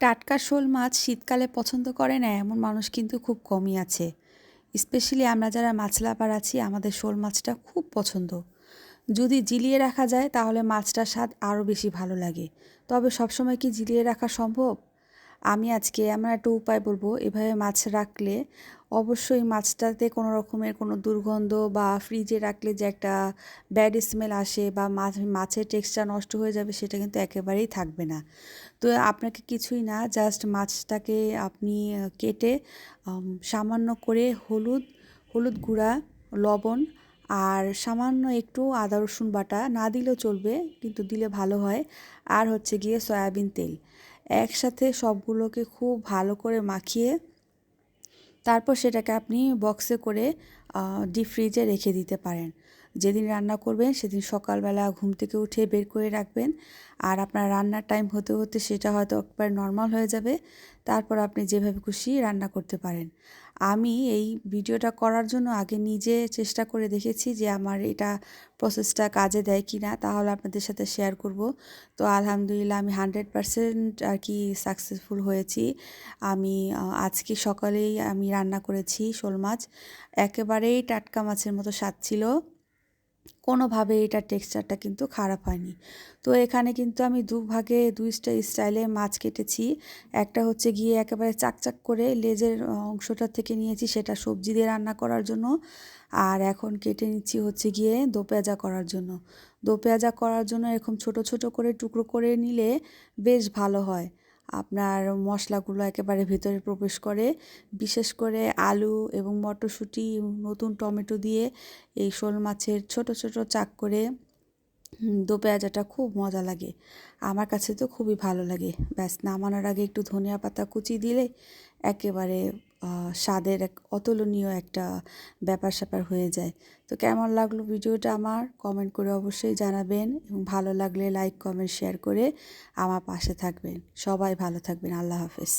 টাটকা শোল মাছ শীতকালে পছন্দ করে না, এমন মানুষ কিন্তু খুব কমই আছে। স্পেশালি আমরা যারা মাছ লাভার আছি, আমাদের শোল মাছটা খুব পছন্দ। যদি জিলিয়ে রাখা যায়, তাহলে মাছটার স্বাদ আরও বেশি ভালো লাগে। তবে সবসময় কি জিলিয়ে রাখা সম্ভব? আমি আজকে এমন একটা উপায় বলব, এভাবে মাছ রাখলে অবশ্যই মাছটাতে কোনো রকমের কোনো দুর্গন্ধ বা ফ্রিজে রাখলে যে একটা ব্যাড স্মেল আসে বা মাছ, মাছের টেক্সচার নষ্ট হয়ে যাবে সেটা কিন্তু একেবারেই থাকবে না। তো আপনাকে কিছুই না জাস্ট মাছটাকে আপনি কেটে সামান্য করে হলুদ হলুদ গুঁড়া, লবণ আর সামান্য একটু আদা, রসুন বাটা, না দিলেও চলবে কিন্তু দিলে ভালো হয়। আর হচ্ছে গিয়ে সয়াবিন তেল। একসাথে সবগুলোকে খুব ভালো করে মাখিয়ে তারপর সেটাকে আপনি বক্সে করে ডিপ ফ্রিজে রেখে দিতে পারেন। যেদিন রান্না করবেন সেদিন সকালবেলা ঘুম থেকে উঠে বের করে রাখবেন। আর আপনার রান্নার টাইম হতে হতে সেটা হয়তো একবার নর্মাল হয়ে যাবে। তারপর আপনি যেভাবে খুশি রান্না করতে পারেন। আমি এই ভিডিওটা করার জন্য আগে নিজে চেষ্টা করে দেখেছি যে আমার এটা প্রসেসটা কাজে দেয় কি না তাহলে আপনাদের সাথে শেয়ার করব। তো আলহামদুলিল্লাহ আমি হান্ড্রেড পারসেন্ট আর কি সাকসেসফুল হয়েছি। আমি আজকে সকালেই আমি রান্না করেছি শোল মাছ। একেবারেই টাটকা মাছের মতো স্বাদ ছিল। কোনোভাবে এটার টেক্সচারটা কিন্তু খারাপ হয়নি। তো এখানে কিন্তু আমি দু ভাগে দুইটা স্টাইলে মাছ কেটেছি। একটা হচ্ছে গিয়ে একেবারে চাকচাক করে লেজের অংশটা থেকে নিয়েছি সেটা সবজি দিয়ে রান্না করার জন্য। আর এখন কেটে নিচ্ছি হচ্ছে গিয়ে দো পেঁয়াজা করার জন্য। দো পেঁয়াজা করার জন্য এরকম ছোট ছোট করে টুকরো করে নিলে বেশ ভালো হয়। আপনার মশলাগুলো একেবারে ভেতরে প্রবেশ করে। বিশেষ করে আলু এবং মটরশুঁটি, নতুন টমেটো দিয়ে এই শোল মাছের ছোট ছোট চাক করে দো পেঁয়াজাটা খুব মজা লাগে। আমার কাছে তো খুবই ভালো লাগে। ব্যাস, নামানোর আগে একটু ধনিয়া পাতা কুচি দিলে একেবারে স্বাদের এক অতুলনীয় একটা ব্যাপার স্যাপার হয়ে যায়। তো কেমন লাগল ভিডিওটা আমার? কমেন্ট করে অবশ্যই জানাবেন এবং ভালো লাগলে লাইক, কমেন্ট, শেয়ার করে আমার পাশে থাকবেন। সবাই ভালো থাকবেন। আল্লাহ হাফেজ।